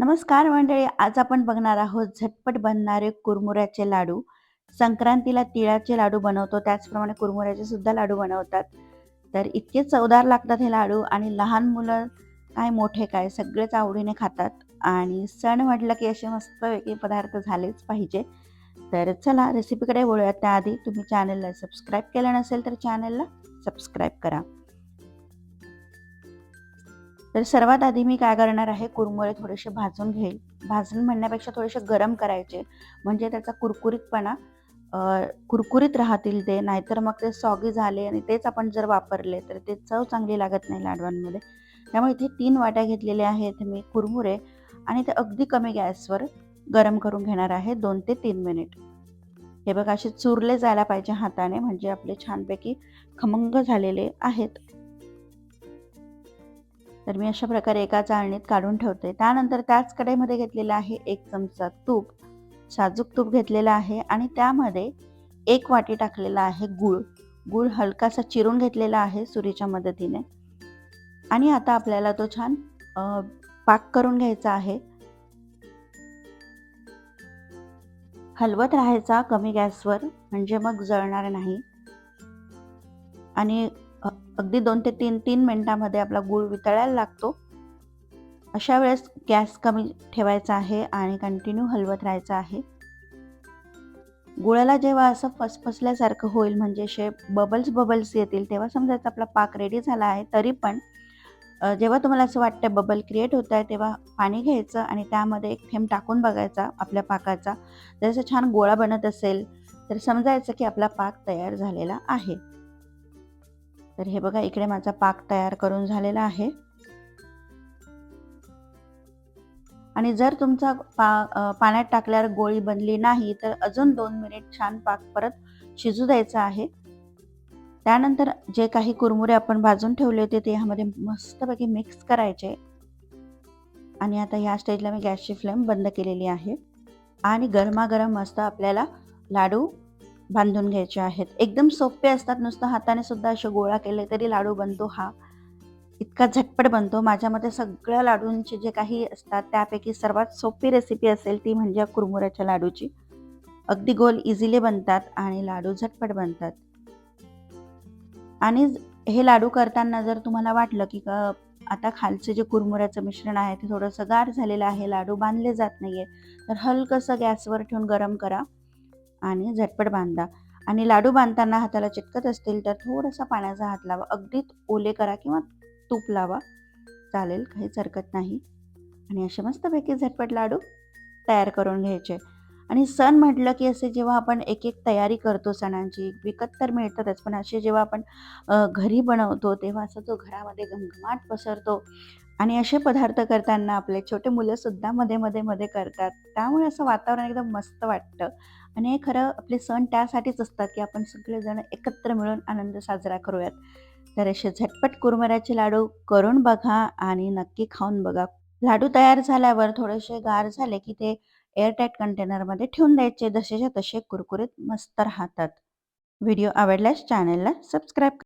नमस्कार मंडळी आज आपण बघणार आहोत झटपट बनणारे कुरमुऱ्याचे लाडू. संक्रांतीला तिळाचे लाडू बनवतो त्याचप्रमाणे कुरमुऱ्याचे सुद्धा लाडू बनवतात. तर इतके चवदार लागतात हे लाडू आणि लहान मुलं काय मोठे काय सगळेच आवडीने खातात. आणि सण म्हटलं की असे मस्त वेगळे पदार्थ झालेच पाहिजे. तर चला रेसिपीकडे वळूयात. त्याआधी तुम्ही चॅनलला सबस्क्राईब केलं नसेल तर चॅनलला सबस्क्राईब करा. तर सर्वात आधी मी काय करणार आहे कुरमुरे थोडेसे भाजून घेईल. भाजून म्हणण्यापेक्षा थोडेसे गरम करायचे. म्हणजे त्याचा कुरकुरीतपणा कुरकुरीत राहतील ते. नाहीतर मग ते सॉगी झाले आणि तेच आपण जर वापरले तर ते चव चांगली लागत नाही लाडवांमध्ये. त्यामुळे इथे तीन वाट्या घेतलेल्या आहेत मी कुरमुरे आणि ते अगदी कमी गॅसवर गरम करून घेणार आहे दोन ते तीन मिनिट. हे बघा असे चुरले जायला पाहिजे हाताने. म्हणजे आपले छानपैकी खमंग झालेले आहेत. तर मी अशा प्रकारे एका चाळणीत काढून ठेवते. त्यानंतर त्याच कढईमध्ये घेतलेला आहे एक चमचा तूप. साजूक तूप घेतलेला आहे आणि त्यामध्ये एक वाटी टाकलेला आहे गूळ. गूळ हलकासा चिरून घेतलेला आहे सुरीच्या मदतीने. आणि आता आपल्याला तो छान पाक करून घ्यायचा आहे. हलवत राहायचा कमी गॅसवर म्हणजे मग जळणार नाही. आणि अगदी दोन ते तीन तीन मिनटामध्ये आपला गूळ वितळायला लागतो. अशा वेळेस गॅस कमी ठेवायचा आहे आणि कंटिन्यू हलवत राहायचं आहे. गुळाला जेव्हा असं फसफसल्यासारखं होईल म्हणजे असे बबल्स बबल्स येतील तेव्हा समजायचं आपला पाक रेडी झाला आहे तरी पण जेव्हा तुम्हाला असं वाटतं बबल क्रिएट होत आहे तेव्हा पाणी घ्यायचं आणि त्यामध्ये एक थेंब टाकून बघायचा आपल्या पाकाचा. जर असं छान गोळा बनत असेल तर समजायचं की आपला पाक तयार झालेला आहे. तर हे बघा इकडे माझा पाक तयार करून झालेला आहे. आणि जर तुमचा पा पाण्यात टाकल्यावर गोळी बनली नाही तर अजून दोन मिनिट छान पाक परत शिजू द्यायचा आहे. त्यानंतर जे काही कुरमुरे आपण भाजून ठेवले होते ते ह्यामध्ये मस्तपैकी मिक्स करायचे. आणि आता ह्या स्टेजला मी गॅसची फ्लेम बंद केलेली आहे. आणि गरमागरम मस्त आपल्याला लाडू बांधून घ्यायचे आहेत. एकदम सोपे असतात नुसतं हाताने सुद्धा असे गोळा केले तरी लाडू बनतो हा. इतका झटपट बनतो. माझ्या मते सगळ्या लाडूंचे जे काही असतात त्यापैकी सर्वात सोपी रेसिपी असेल ती म्हणजे कुरमुऱ्याच्या लाडूची. अगदी गोल इझिली बनतात आणि लाडू झटपट बनतात. आणि हे लाडू करताना जर तुम्हाला वाटलं की आता खालचं जे कुरमुऱ्याचं मिश्रण आहे ते थोडंसं गार झालेलं आहे लाडू बांधले जात नाहीये तर हलकंसं गॅसवर ठेवून गरम करा. आणि झटपट बांधा. आणि लाडू बांधताना हाताला चिटकत असतील तर थोडासा पाण्याचा हात लावा. अगदीच ओले करा किंवा तूप लावा. चालेल काहीच हरकत नाही. आणि असे मस्तपैकी झटपट लाडू तयार करून घ्यायचे. आणि सण म्हटलं की असे जेव्हा आपण एक एक तयारी करतो सणांची विकत तर मिळतातच पण असे जेव्हा आपण घरी बनवतो तेव्हा असं तो घरामध्ये घमघमाट पसरतो आणि असे पदार्थ करताना आपले छोटे मुलंसुद्धा मध्ये मध्ये मध्ये करतात त्यामुळे असं वातावरण एकदम मस्त वाटतं. आणि हे खरं आपले सण त्यासाठीच असतात की आपण सगळेजण एकत्र मिळून आनंद साजरा करूयात. तर असे झटपट कुरमुऱ्याचे लाडू करून बघा आणि नक्की खाऊन बघा. लाडू तयार झाल्यावर थोडेसे गार झाले की ते एअरटाईट कंटेनरमध्ये ठेवून द्यायचे. जसेच्या तसे कुरकुरीत मस्त राहतात. व्हिडिओ आवडल्यास चॅनलला सबस्क्राईब